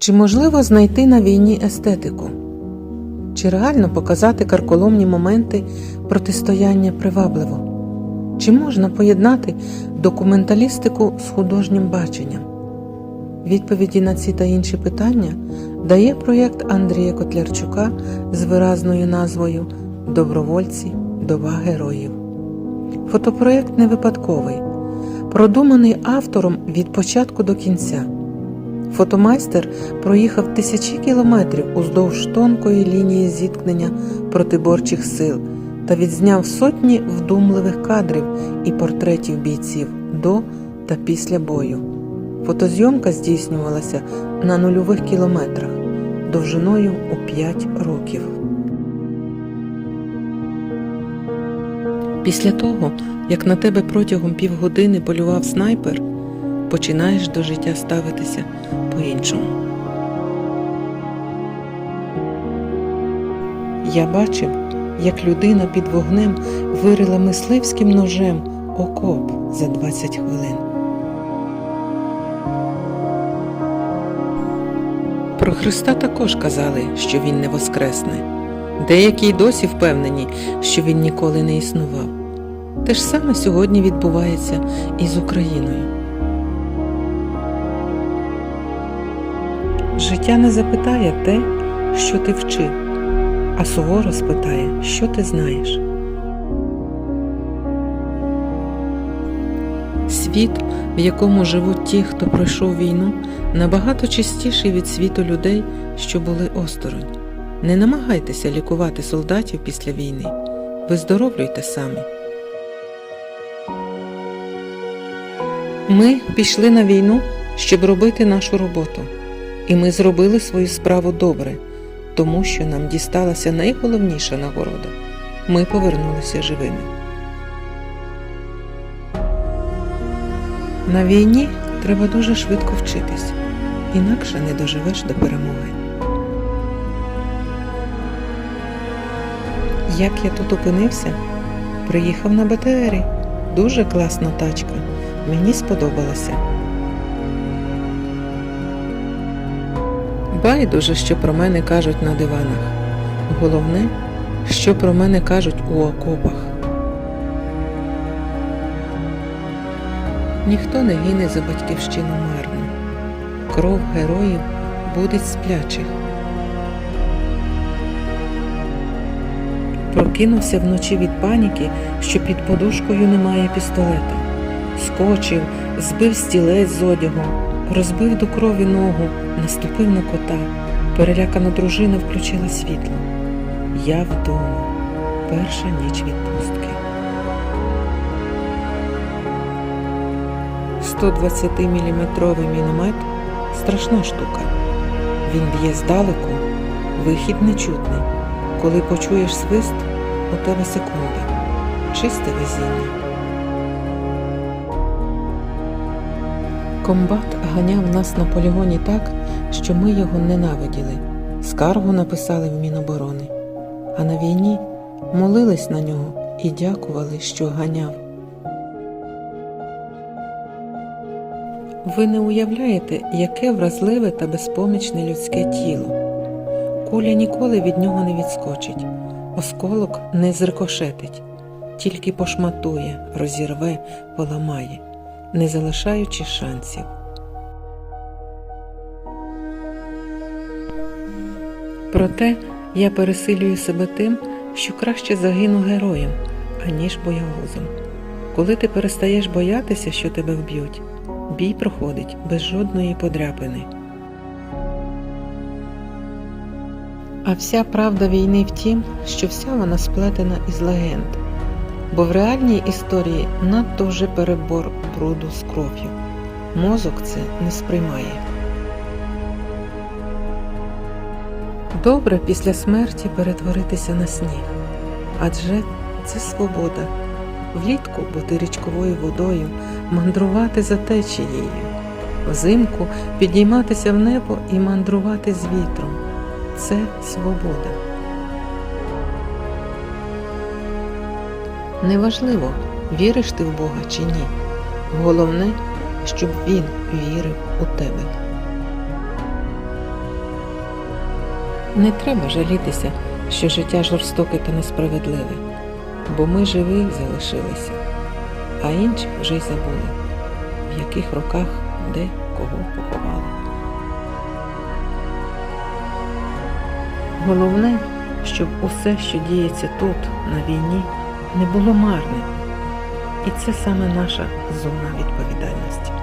Чи можливо знайти на війні естетику? Чи реально показати карколомні моменти протистояння привабливо? Чи можна поєднати документалістику з художнім баченням? Відповіді на ці та інші питання дає проєкт Андрія Котлярчука з виразною назвою Добровольці доба героїв. Фотопроєкт не випадковий, продуманий автором від початку до кінця. Фотомайстер проїхав тисячі кілометрів уздовж тонкої лінії зіткнення протиборчих сил та відзняв сотні вдумливих кадрів і портретів бійців до та після бою. Фотозйомка здійснювалася на нульових кілометрах довжиною у 5 років. Після того, як на тебе протягом півгодини полював снайпер, починаєш до життя ставитися по-іншому. Я бачив, як людина під вогнем вирила мисливським ножем окоп за 20 хвилин. Про Христа також казали, що Він не воскресне. Деякі й досі впевнені, що він ніколи не існував. Те ж саме сьогодні відбувається і з Україною. Життя не запитає те, що ти вчив, а суворо спитає, що ти знаєш. Світ, в якому живуть ті, хто пройшов війну, набагато чистіший від світу людей, що були осторонь. Не намагайтеся лікувати солдатів після війни. Виздоровлюйте самі. Ми пішли на війну, щоб робити нашу роботу. І ми зробили свою справу добре, тому що нам дісталася найголовніша нагорода. Ми повернулися живими. На війні треба дуже швидко вчитись, інакше не доживеш до перемоги. Як я тут опинився? Приїхав на БТРі. Дуже класна тачка. Мені сподобалося. Байдуже, що про мене кажуть на диванах. Головне, що про мене кажуть у окопах. Ніхто не гине за батьківщину марно. Кров героїв будить сплячих. Прокинувся вночі від паніки, що під подушкою немає пістолета. Скочив, збив стілець з одягом, розбив до крові ногу, наступив на кота. Перелякана дружина включила світло. Я вдома. Перша ніч відпустки. 120-мм міномет страшна штука. Він б'є здалеку, вихід нечутний. Коли почуєш свист, у тебе секунда. Чисте везіння. Комбат ганяв нас на полігоні так, що ми його ненавиділи. Скаргу написали в Міноборони. А на війні молились на нього і дякували, що ганяв. Ви не уявляєте, яке вразливе та безпомічне людське тіло. Куля ніколи від нього не відскочить, осколок не зрикошетить, тільки пошматує, розірве, поламає, не залишаючи шансів. Проте я пересилюю себе тим, що краще загину героєм, аніж боягузом. Коли ти перестаєш боятися, що тебе вб'ють, бій проходить без жодної подряпини. А вся правда війни в тім, що вся вона сплетена із легенд, бо в реальній історії надто вже перебор бруду з кров'ю. Мозок це не сприймає. Добре після смерті перетворитися на сніг, адже це свобода. Влітку бути річковою водою, мандрувати за течією, взимку підійматися в небо і мандрувати з вітром. Це свобода. Неважливо, віриш ти в Бога чи ні. Головне, щоб Він вірив у тебе. Не треба жалітися, що життя жорстоке та несправедливе, бо ми живі залишилися, а інші вже й забули, в яких роках де кого поховали. Головне, щоб усе, що діється тут, на війні, не було марним. І це саме наша зона відповідальності.